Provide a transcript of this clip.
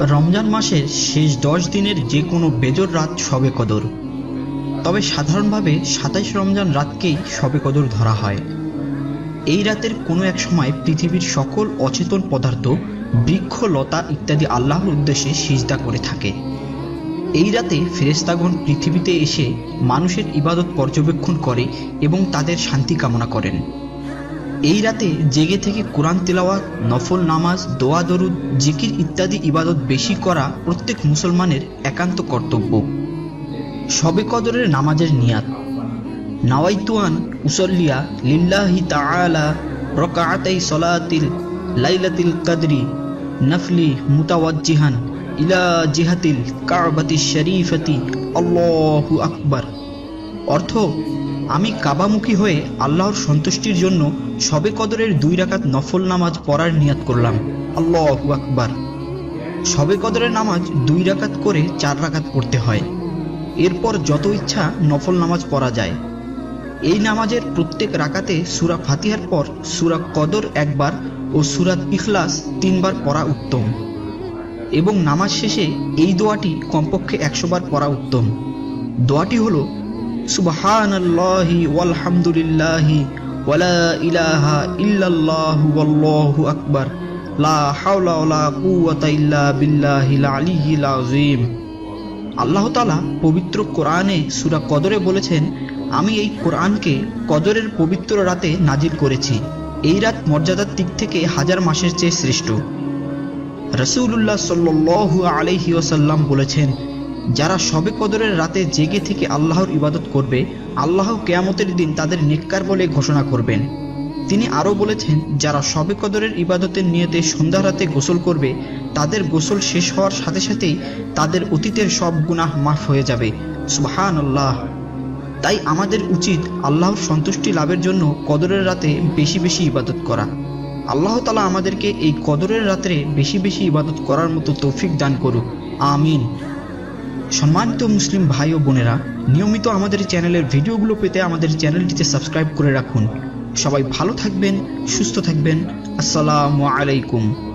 রমজান মাসের শেষ দশ দিনের যে কোনো বেজর রাত শবে কদর। তবে সাধারণভাবে সাতাইশ রমজান রাতকেই শবে কদর ধরা হয়। এই রাতের কোনো এক সময় পৃথিবীর সকল অচেতন পদার্থ, বৃক্ষ, লতা ইত্যাদি আল্লাহর উদ্দেশ্যে সিজদা করে থাকে। এই রাতে ফেরেস্তাগণ পৃথিবীতে এসে মানুষের ইবাদত পর্যবেক্ষণ করে এবং তাদের শান্তি কামনা করেন। এই রাতে জেগে থেকে কোরআন তেলাওয়াত, নফল নামাজ, দোয়া দরুদ, জিকির ইত্যাদি ইবাদত বেশি করা প্রত্যেক মুসলমানের একান্ত কর্তব্য। শবে কদরের নামাজের নিয়াত। নাওয়াইতুয়ান, উসল্লিয়া, লিল্লাহি তাআলা, রকাআতাই সলাতিল লাইলাতিল কদরি, নফলি মুতাওয়াজ্জিহান ইলা জিহাতিল কাবাতি শরীফতি। আল্লাহু আকবার। অর্থ আমি কাবামুখী হয়ে আল্লাহর সন্তুষ্টির জন্য শবে কদরের দুই রাকাত নফল নামাজ পড়ার নিয়াত করলাম। আল্লাহ আকবার। শবে কদরের নামাজ দুই রাকাত করে চার রাকাত পড়তে হয়। এরপর যত ইচ্ছা নফল নামাজ পড়া যায়। এই নামাজের প্রত্যেক রাকাতে সুরা ফাতিহার পর সুরা কদর একবার ও সুরাত ইখলাস তিনবার পড়া উত্তম। এবং নামাজ শেষে এই দোয়াটি কমপক্ষে একশোবার পড়া উত্তম। দোয়াটি হলো সুবহানাল্লাহি ওয়ালহামদুলিল্লাহি ওয়ালা ইলাহা ইল্লাল্লাহু ওয়াল্লাহু আকবার। লা হাওলা ওয়ালা কুওয়াতা ইল্লা বিল্লাহিল আলিয়্যিল আযীম। আল্লাহ তাআলা পবিত্র কোরআনে সূরা কদরে বলেছেন, আমি এই কোরআনকে কদরের পবিত্র রাতে নাজিল করেছি। এই রাত মর্যাদার দিক থেকে হাজার মাসের চেয়ে শ্রেষ্ঠ। রসুল্লাহ সাল্লু আলহি ওসাল্লাম বলেছেন যারা শবে কদরের রাতে জেগে থেকে আল্লাহর ইবাদত করবে, আল্লাহ কেয়ামতের দিন তাদের নেককার বলে ঘোষণা করবেন। তিনি আরও বলেছেন, যারা শবে কদরের ইবাদতের নিয়তে সন্ধ্যা রাতে গোসল করবে, তাদের গোসল শেষ হওয়ার সাথে সাথেই তাদের অতীতের সব গুনাহ মাফ হয়ে যাবে। সুবহান আল্লাহ তাই আমাদের উচিত আল্লাহর সন্তুষ্টি লাভের জন্য কদরের রাতে বেশি বেশি ইবাদত করা। আল্লাহ তালা আমাদেরকে এই কদরের রাত্রে বেশি বেশি ইবাদত করার মতো তৌফিক দান করুক। আমিন। সম্মানিত মুসলিম ভাই ও বোনেরা, নিয়মিত আমাদের চ্যানেলের ভিডিওগুলো পেতে আমাদের চ্যানেলটিতে সাবস্ক্রাইব করে রাখুন। সবাই ভালো থাকবেন, সুস্থ থাকবেন। আসসালামু আলাইকুম।